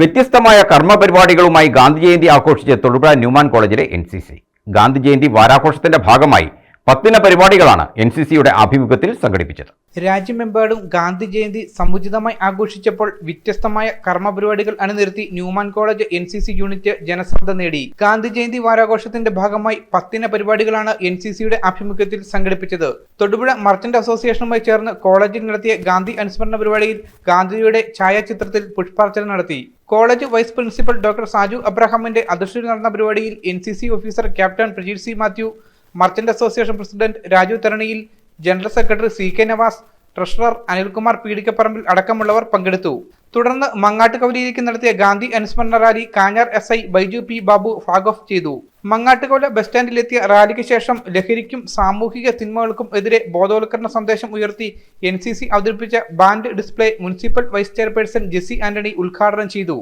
വ്യത്യസ്തമായ കർമ്മപരിപാടികളുമായി ഗാന്ധി ജയന്തി ആഘോഷിച്ച് തൊടുപുഴ ന്യൂമാൻ കോളേജിലെ N C C Gandhi Jayanti വാരാഘോഷത്തിന്റെ ഭാഗമായി പത്തിന പരിപാടികളാണ് എൻ സി സിയുടെ ആഭിമുഖ്യത്തിൽ സംഘടിപ്പിച്ചത്. രാജ്യമെമ്പാടും ഗാന്ധി ജയന്തി സമുചിതമായി ആഘോഷിച്ചപ്പോൾ വ്യത്യസ്തമായ കർമ്മപരിപാടികൾ അണിനിർത്തി Newman college N C C unit ജനശ്രദ്ധ നേടി. ഗാന്ധി ജയന്തി വാരാഘോഷത്തിന്റെ ഭാഗമായി പത്തിന പരിപാടികളാണ് എൻ സി സിയുടെ ആഭിമുഖ്യത്തിൽ സംഘടിപ്പിച്ചത്. തൊടുപുഴ മർച്ചന്റ് അസോസിയേഷനുമായി ചേർന്ന് കോളേജിൽ നടത്തിയ ഗാന്ധി അനുസ്മരണ പരിപാടിയിൽ ഗാന്ധിജിയുടെ ഛായാചിത്രത്തിൽ പുഷ്പാർച്ചന നടത്തി. College vice principal doctor Saju അബ്രഹാമിന്റെ അധ്യക്ഷതയിൽ നടന്ന പരിപാടിയിൽ N C C officer captain Prajeeth C Mathew merchant association president Raju Tharaniyil general secretary C K Navas treasurer Anilkumar Peedikaparambil അടക്കമുള്ളവർ പങ്കെടുത്തു. തുടർന്ന് മങ്ങാട്ടുകവലിയിലേക്ക് നടത്തിയ ഗാന്ധി അനുസ്മരണ rally Kanjar S I Baiju P Babu flag off ചെയ്തു. മങ്ങാട്ടുകവല ബസ് സ്റ്റാൻഡിലെത്തിയ റാലിക്ക് ശേഷം ലഹരിക്കും സാമൂഹിക തിന്മകൾക്കും എതിരെ ബോധവൽക്കരണ സന്ദേശം ഉയർത്തി എൻ സി സി അവതരിപ്പിച്ച band display municipal vice chairperson Jessy Antony ഉദ്ഘാടനം ചെയ്തു.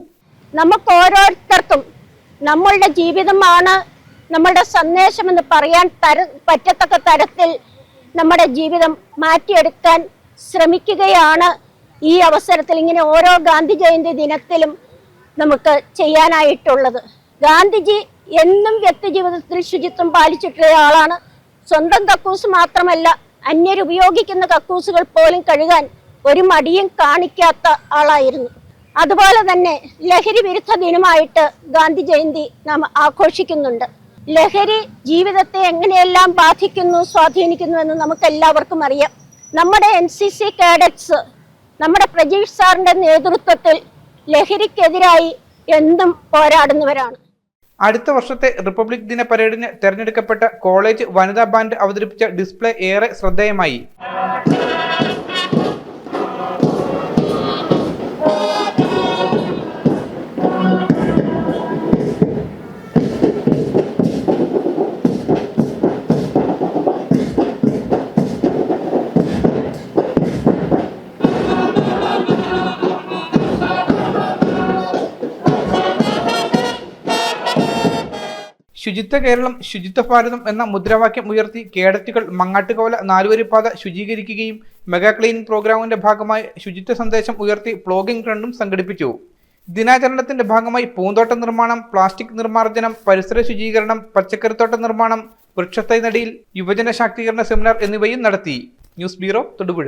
നമുക്ക് ഓരോരുത്തർക്കും നമ്മളുടെ ജീവിതമാണ് നമ്മളുടെ സന്ദേശം എന്ന് പറയാൻ തര പറ്റത്തക്ക തരത്തിൽ നമ്മുടെ ജീവിതം മാറ്റിയെടുക്കാൻ ശ്രമിക്കുകയാണ്. ഈ അവസരത്തിൽ ഇങ്ങനെ ഓരോ ഗാന്ധി ജയന്തി ദിനത്തിലും നമുക്ക് ചെയ്യാനായിട്ടുള്ളത്. ഗാന്ധിജി എന്നും വ്യക്തി ജീവിതത്തിൽ ശുചിത്വം പാലിച്ചിട്ടുള്ള ആളാണ് സ്വന്തം കക്കൂസ് മാത്രമല്ല അന്യരുപയോഗിക്കുന്ന കക്കൂസുകൾ പോലും കഴുകാൻ ഒരു മടിയും കാണിക്കാത്ത ആളായിരുന്നു. അതുപോലെ തന്നെ ലഹരി വിരുദ്ധ ദിനമായിട്ട് ഗാന്ധി ജയന്തി നാം ആഘോഷിക്കുന്നുണ്ട്. ലഹരി ജീവിതത്തെ എങ്ങനെയെല്ലാം ബാധിക്കുന്നു സ്വാധീനിക്കുന്നു എന്ന് നമുക്ക് എല്ലാവർക്കും അറിയാം. നമ്മുടെ എൻ സി സി കാഡറ്റ്സ് നമ്മുടെ പ്രജീഷ് സാറിന്റെ നേതൃത്വത്തിൽ ലഹരിക്കെതിരായി എന്തും പോരാടുന്നവരാണ്. അടുത്ത വർഷത്തെ റിപ്പബ്ലിക് ദിന പരേഡിന് തെരഞ്ഞെടുക്കപ്പെട്ട കോളേജ് വനിതാ ബാൻഡ് അവതരിപ്പിച്ച ഡിസ്പ്ലേ ഏറെ ശ്രദ്ധേയമായി. ശുചിത്വ കേരളം ശുചിത്വ ഭാരതം എന്ന മുദ്രാവാക്യം ഉയർത്തി കേഡറ്റുകൾ മങ്ങാട്ടുകോല നാലുവരിപ്പാത ശുചീകരിക്കുകയും മെഗാ ക്ലീനിംഗ് പ്രോഗ്രാമിന്റെ ഭാഗമായി ശുചിത്വ സന്ദേശം ഉയർത്തി പ്ലോഗിംഗ് റണ്ണും സംഘടിപ്പിച്ചു. ദിനാചരണത്തിന്റെ ഭാഗമായി പൂന്തോട്ട നിർമ്മാണം പ്ലാസ്റ്റിക് നിർമ്മാർജനം പരിസര ശുചീകരണം പച്ചക്കറിത്തോട്ട നിർമ്മാണം വൃക്ഷത്തൈ നടിയിൽ യുവജന ശാക്തീകരണ സെമിനാർ എന്നിവയും നടത്തി. News bureau Thodupuzha.